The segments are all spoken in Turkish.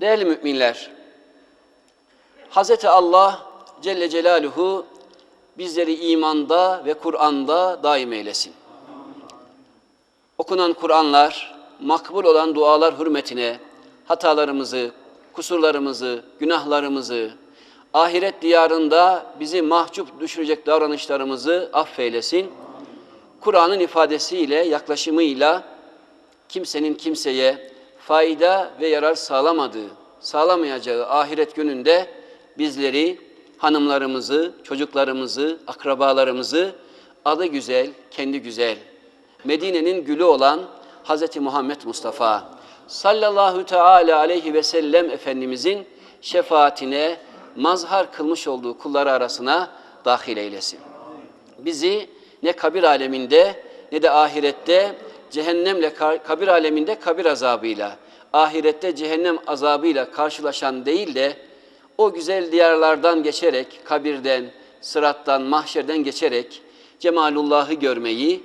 Değerli müminler, Hz. Allah Celle Celaluhu bizleri imanda ve Kur'an'da daim eylesin. Okunan Kur'anlar, makbul olan dualar hürmetine hatalarımızı, kusurlarımızı, günahlarımızı, ahiret diyarında bizi mahcup düşürecek davranışlarımızı affeylesin. Kur'an'ın ifadesiyle, yaklaşımıyla kimsenin kimseye fayda ve yarar sağlamadığı, sağlamayacağı ahiret gününde bizleri, hanımlarımızı, çocuklarımızı, akrabalarımızı adı güzel, kendi güzel, Medine'nin gülü olan Hz. Muhammed Mustafa sallallahu teala aleyhi ve sellem Efendimizin şefaatine mazhar kılmış olduğu kulları arasına dahil eylesin. Bizi ne kabir aleminde ne de ahirette cehennemle kabir aleminde kabir azabıyla, ahirette cehennem azabıyla karşılaşan değil de o güzel diyarlardan geçerek, kabirden, sırattan, mahşerden geçerek Cemalullah'ı görmeyi,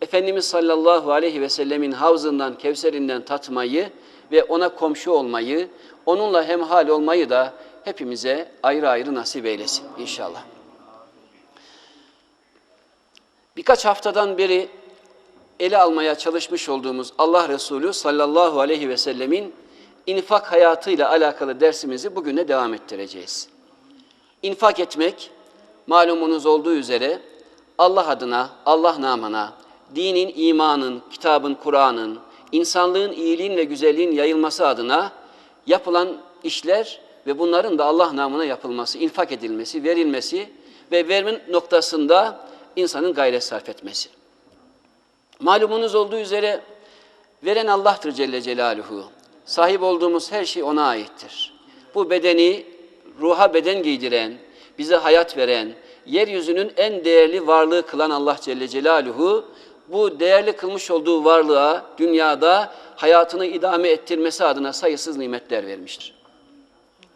Efendimiz sallallahu aleyhi ve sellemin havzından, kevserinden tatmayı ve ona komşu olmayı, onunla hemhal olmayı da hepimize ayrı ayrı nasip eylesin inşallah. Birkaç haftadan beri ele almaya çalışmış olduğumuz Allah Resulü sallallahu aleyhi ve sellemin infak hayatıyla alakalı dersimizi bugüne devam ettireceğiz. İnfak etmek malumunuz olduğu üzere Allah adına, Allah namına, dinin, imanın, kitabın, Kur'an'ın, insanlığın iyiliğin ve güzelliğin yayılması adına yapılan işler ve bunların da Allah namına yapılması, infak edilmesi, verilmesi ve verme noktasında insanın gayret sarf etmesi. Malumunuz olduğu üzere veren Allah'tır Celle Celaluhu. Sahip olduğumuz her şey ona aittir. Bu bedeni ruha beden giydiren, bize hayat veren, yeryüzünün en değerli varlığı kılan Allah Celle Celaluhu bu değerli kılmış olduğu varlığa dünyada hayatını idame ettirmesi adına sayısız nimetler vermiştir.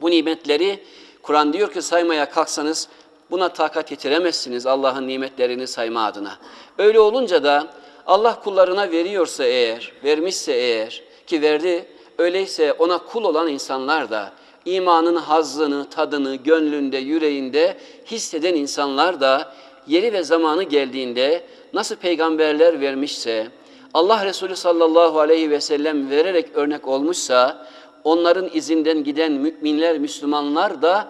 Bu nimetleri Kur'an diyor ki saymaya kalksanız buna takat getiremezsiniz Allah'ın nimetlerini sayma adına. Öyle olunca da Allah kullarına veriyorsa eğer, vermişse eğer ki verdi, öyleyse ona kul olan insanlar da imanın hazzını, tadını gönlünde, yüreğinde hisseden insanlar da yeri ve zamanı geldiğinde nasıl peygamberler vermişse, Allah Resulü sallallahu aleyhi ve sellem vererek örnek olmuşsa, onların izinden giden müminler, Müslümanlar da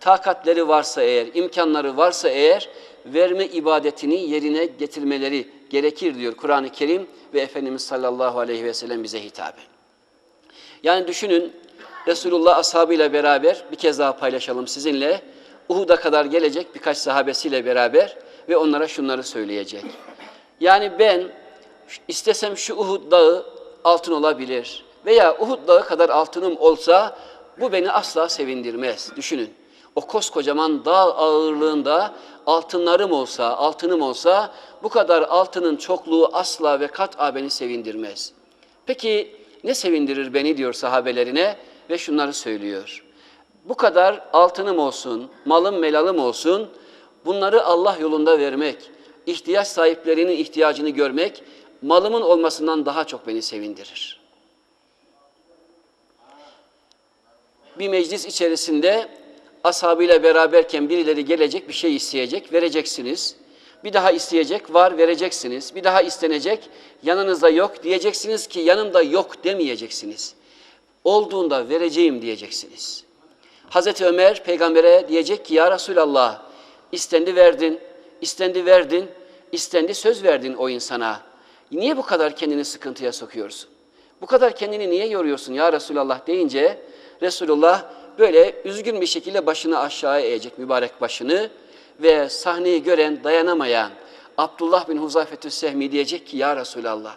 takatleri varsa eğer, imkanları varsa eğer, verme ibadetini yerine getirmeleri gerekir diyor Kur'an-ı Kerim ve Efendimiz sallallahu aleyhi ve sellem bize hitaben. Yani düşünün Resulullah ashabıyla beraber bir kez daha paylaşalım sizinle. Uhud'a kadar gelecek birkaç sahabesiyle beraber ve onlara şunları söyleyecek. Yani ben istesem şu Uhud dağı altın olabilir veya Uhud dağı kadar altınım olsa bu beni asla sevindirmez. Düşünün. O koskocaman dağ ağırlığında altınlarım olsa, altınım olsa bu kadar altının çokluğu asla ve kat'a beni sevindirmez. Peki ne sevindirir beni diyor sahabelerine ve şunları söylüyor. Bu kadar altınım olsun, malım melalım olsun, bunları Allah yolunda vermek, ihtiyaç sahiplerinin ihtiyacını görmek, malımın olmasından daha çok beni sevindirir. Bir meclis içerisinde ashabıyla beraberken birileri gelecek bir şey isteyecek, vereceksiniz. Bir daha isteyecek, var vereceksiniz. Bir daha istenecek, yanınızda yok diyeceksiniz ki yanımda yok demeyeceksiniz. Olduğunda vereceğim diyeceksiniz. Hazreti Ömer peygambere diyecek ki ya Resulallah istendi verdin, istendi verdin, istendi söz verdin o insana. Niye bu kadar kendini sıkıntıya sokuyorsun? Bu kadar kendini niye yoruyorsun ya Resulallah deyince Resulullah böyle üzgün bir şekilde başını aşağıya eğecek mübarek başını ve sahneyi gören dayanamayan Abdullah bin Huzafetü Sehmi diyecek ki ya Resulallah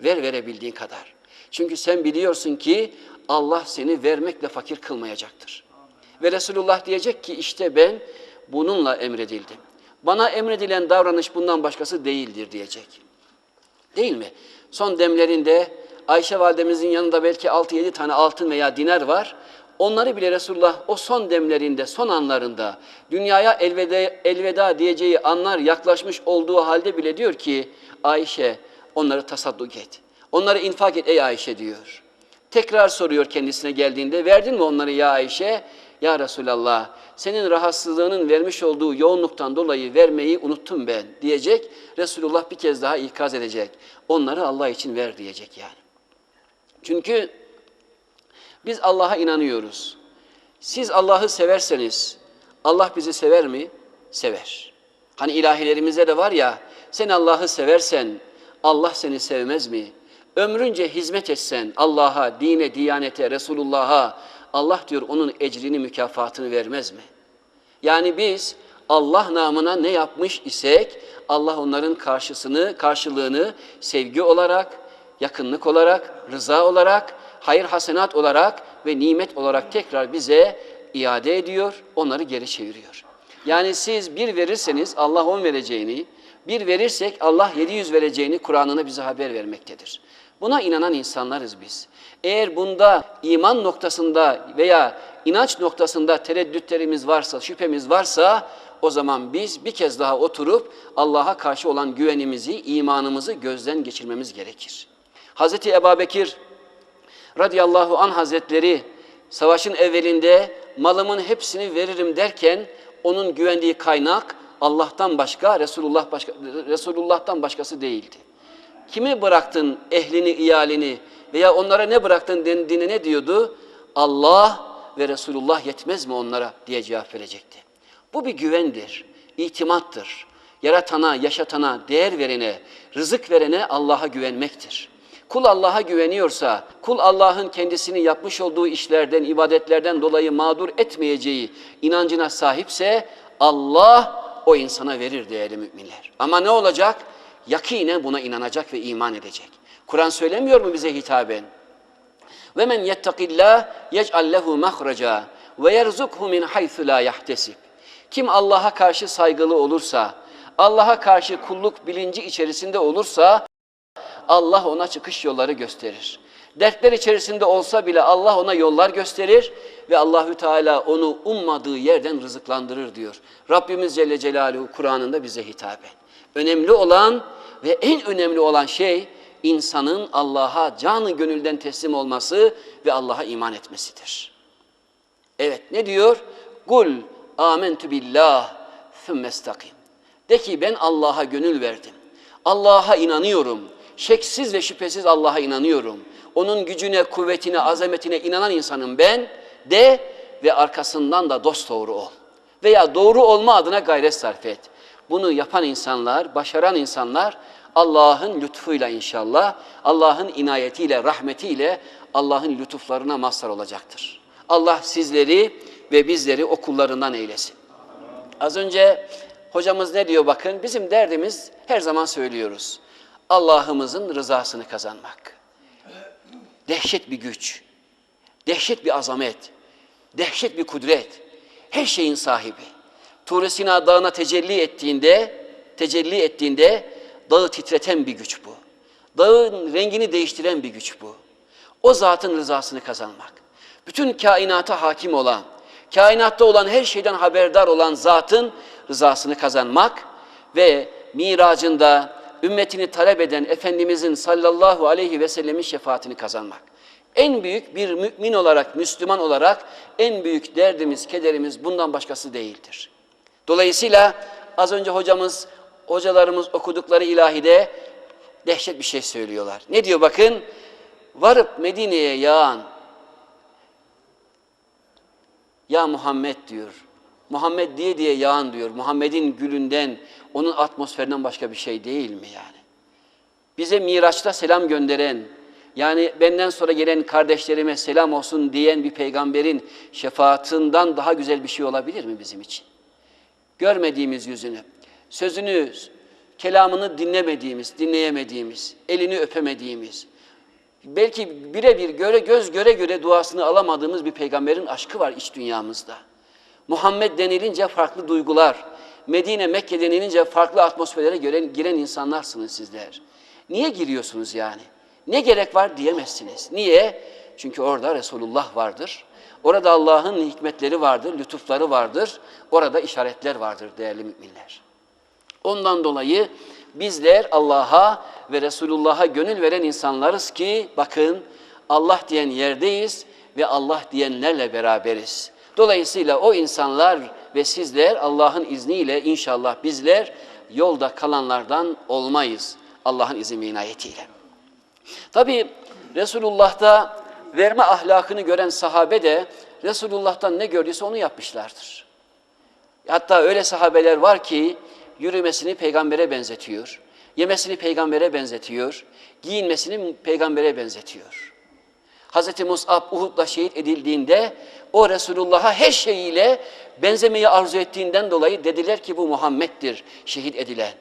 ver verebildiğin kadar. Çünkü sen biliyorsun ki Allah seni vermekle fakir kılmayacaktır. Ve Resulullah diyecek ki işte ben bununla emredildim. Bana emredilen davranış bundan başkası değildir diyecek. Değil mi? Son demlerinde Ayşe validemizin yanında belki 6-7 tane altın veya dinar var. Onları bile Resulullah o son demlerinde, son anlarında dünyaya elveda, elveda diyeceği anlar yaklaşmış olduğu halde bile diyor ki Ayşe onları tasadduk et. Onları infak et ey Ayşe diyor. Tekrar soruyor kendisine geldiğinde, verdin mi onları ya Ayşe? Ya Resulallah, senin rahatsızlığının vermiş olduğu yoğunluktan dolayı vermeyi unuttum ben diyecek. Resulullah bir kez daha ikaz edecek. Onları Allah için ver diyecek yani. Çünkü biz Allah'a inanıyoruz. Siz Allah'ı severseniz Allah bizi sever mi? Sever. Hani ilahilerimizde de var ya sen Allah'ı seversen Allah seni sevmez mi? Ömrünce hizmet etsen Allah'a, dine, diyanete, Resulullah'a Allah diyor onun ecrini, mükafatını vermez mi? Yani biz Allah namına ne yapmış isek Allah onların karşısını, karşılığını sevgi olarak, yakınlık olarak, rıza olarak, hayır hasenat olarak ve nimet olarak tekrar bize iade ediyor, onları geri çeviriyor. Yani siz bir verirseniz Allah on vereceğini, bir verirsek Allah 700 vereceğini Kur'an'ına bize haber vermektedir. Buna inanan insanlarız biz. Eğer bunda iman noktasında veya inanç noktasında tereddütlerimiz varsa, şüphemiz varsa o zaman biz bir kez daha oturup Allah'a karşı olan güvenimizi, imanımızı gözden geçirmemiz gerekir. Hazreti Ebubekir radıyallahu an hazretleri savaşın evvelinde malımın hepsini veririm derken onun güvendiği kaynak Allah'tan başka, Resulullah başka, Resulullah'tan başkası değildi. Kimi bıraktın ehlini, iyalini veya onlara ne bıraktın dendiğine ne diyordu? Allah ve Resulullah yetmez mi onlara diye cevap verecekti. Bu bir güvendir, itimattır. Yaratana, yaşatana, değer verene, rızık verene Allah'a güvenmektir. Kul Allah'a güveniyorsa, kul Allah'ın kendisini yapmış olduğu işlerden, ibadetlerden dolayı mağdur etmeyeceği inancına sahipse Allah o insana verir değerli müminler. Ama ne olacak? Yakinen buna inanacak ve iman edecek. Kur'an söylemiyor mu bize hitaben? Ve men yettakillah yec'al lehu mahraca ve yerzukhu min haythu la yahtesib. Kim Allah'a karşı saygılı olursa, Allah'a karşı kulluk bilinci içerisinde olursa Allah ona çıkış yolları gösterir. Dertler içerisinde olsa bile Allah ona yollar gösterir ve Allahü Teala onu ummadığı yerden rızıklandırır diyor. Rabbimiz Celle Celaluhu Kur'an'ında bize hitaben. Önemli olan ve en önemli olan şey insanın Allah'a canı gönülden teslim olması ve Allah'a iman etmesidir. Evet ne diyor? Kul amentu billah thummestakim. De ki ben Allah'a gönül verdim. Allah'a inanıyorum. Şeksiz ve şüphesiz Allah'a inanıyorum. Onun gücüne, kuvvetine, azametine inanan insanım ben de ve arkasından da dost doğru ol. Veya doğru olma adına gayret sarf et. Bunu yapan insanlar, başaran insanlar Allah'ın lütfuyla inşallah, Allah'ın inayetiyle, rahmetiyle Allah'ın lütuflarına mazhar olacaktır. Allah sizleri ve bizleri okullarından eylesin. Az önce hocamız ne diyor bakın, bizim derdimiz her zaman söylüyoruz. Allah'ımızın rızasını kazanmak. Dehşet bir güç, dehşet bir azamet, dehşet bir kudret, her şeyin sahibi. Tur Sina dağına tecelli ettiğinde, tecelli ettiğinde dağı titreten bir güç bu. Dağın rengini değiştiren bir güç bu. O zatın rızasını kazanmak. Bütün kainata hakim olan, kainatta olan her şeyden haberdar olan zatın rızasını kazanmak ve miracında ümmetini talep eden Efendimizin sallallahu aleyhi ve sellemin şefaatini kazanmak. En büyük bir mümin olarak, Müslüman olarak en büyük derdimiz, kederimiz bundan başkası değildir. Dolayısıyla az önce hocamız, hocalarımız okudukları ilahide dehşet bir şey söylüyorlar. Ne diyor bakın? Varıp Medine'ye yağan ya Muhammed diyor. Muhammed diye diye yağan diyor. Muhammed'in gülünden, onun atmosferinden başka bir şey değil mi yani? Bize Miraç'ta selam gönderen, yani benden sonra gelen kardeşlerime selam olsun diyen bir peygamberin şefaatinden daha güzel bir şey olabilir mi bizim için? Görmediğimiz yüzünü, sözünü, kelamını dinlemediğimiz, dinleyemediğimiz, elini öpemediğimiz, belki birebir göre göz göre göre duasını alamadığımız bir peygamberin aşkı var iç dünyamızda. Muhammed denilince farklı duygular, Medine, Mekke denilince farklı atmosferlere gören, giren insanlarsınız sizler. Niye giriyorsunuz yani? Ne gerek var diyemezsiniz. Niye? Çünkü orada Resulullah vardır. Orada Allah'ın hikmetleri vardır, lütufları vardır. Orada işaretler vardır değerli müminler. Ondan dolayı bizler Allah'a ve Resulullah'a gönül veren insanlarız ki bakın Allah diyen yerdeyiz ve Allah diyenlerle beraberiz. Dolayısıyla o insanlar ve sizler Allah'ın izniyle inşallah bizler yolda kalanlardan olmayız. Allah'ın izin ve inayetiyle. Tabi Resulullah'ta verme ahlakını gören sahabe de Resulullah'tan ne gördüyse onu yapmışlardır. Hatta öyle sahabeler var ki yürümesini peygambere benzetiyor. Yemesini peygambere benzetiyor. Giyinmesini peygambere benzetiyor. Hz. Mus'ab Uhud'da şehit edildiğinde o Resulullah'a her şeyiyle benzemeyi arzu ettiğinden dolayı dediler ki bu Muhammed'dir şehit edilen.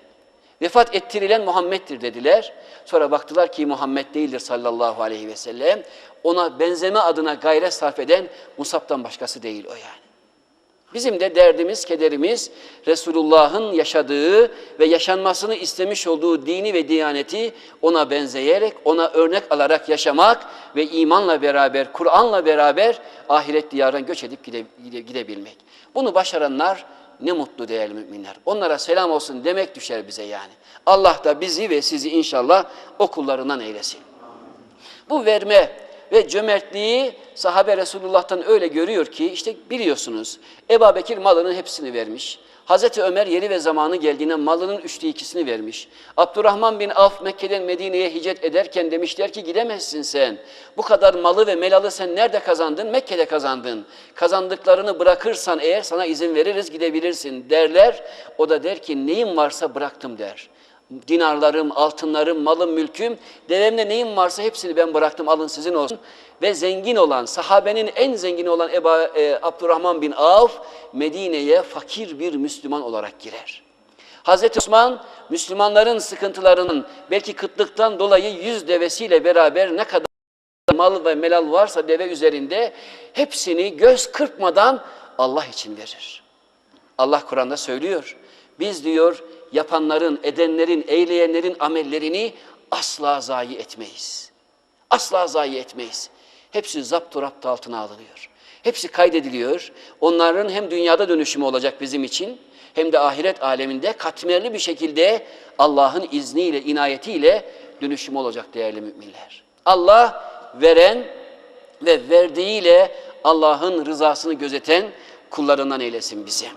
Vefat ettirilen Muhammed'dir dediler. Sonra baktılar ki Muhammed değildir sallallahu aleyhi ve sellem. Ona benzeme adına gayret sarf eden Musab'dan başkası değil o yani. Bizim de derdimiz, kederimiz Resulullah'ın yaşadığı ve yaşanmasını istemiş olduğu dini ve diyaneti ona benzeyerek, ona örnek alarak yaşamak ve imanla beraber, Kur'an'la beraber ahiret diyarına göç edip gide, gide, gidebilmek. Bunu başaranlar ne mutlu değerli müminler. Onlara selam olsun demek düşer bize yani. Allah da bizi ve sizi inşallah o kullarından eylesin. Bu verme ve cömertliği sahabe Resulullah'tan öyle görüyor ki işte biliyorsunuz Ebu Bekir malının hepsini vermiş. Hazreti Ömer yeri ve zamanı geldiğinde malının üçte ikisini vermiş. Abdurrahman bin Avf Mekke'den Medine'ye hicret ederken demişler ki gidemezsin sen. Bu kadar malı ve melalı sen nerede kazandın? Mekke'de kazandın. Kazandıklarını bırakırsan eğer sana izin veririz gidebilirsin derler. O da der ki neyim varsa bıraktım der dinarlarım, altınlarım, malım, mülküm, devemde neyim varsa hepsini ben bıraktım alın sizin olsun. Ve zengin olan, sahabenin en zengini olan Eba, e, Abdurrahman bin Avf Medine'ye fakir bir Müslüman olarak girer. Hazreti Osman Müslümanların sıkıntılarının belki kıtlıktan dolayı yüz devesiyle beraber ne kadar mal ve melal varsa deve üzerinde hepsini göz kırpmadan Allah için verir. Allah Kur'an'da söylüyor. Biz diyor yapanların, edenlerin, eyleyenlerin amellerini asla zayi etmeyiz. Asla zayi etmeyiz. Hepsi zapt rapt altına alınıyor. Hepsi kaydediliyor. Onların hem dünyada dönüşümü olacak bizim için hem de ahiret aleminde katmerli bir şekilde Allah'ın izniyle, inayetiyle dönüşümü olacak değerli müminler. Allah veren ve verdiğiyle Allah'ın rızasını gözeten kullarından eylesin bizi.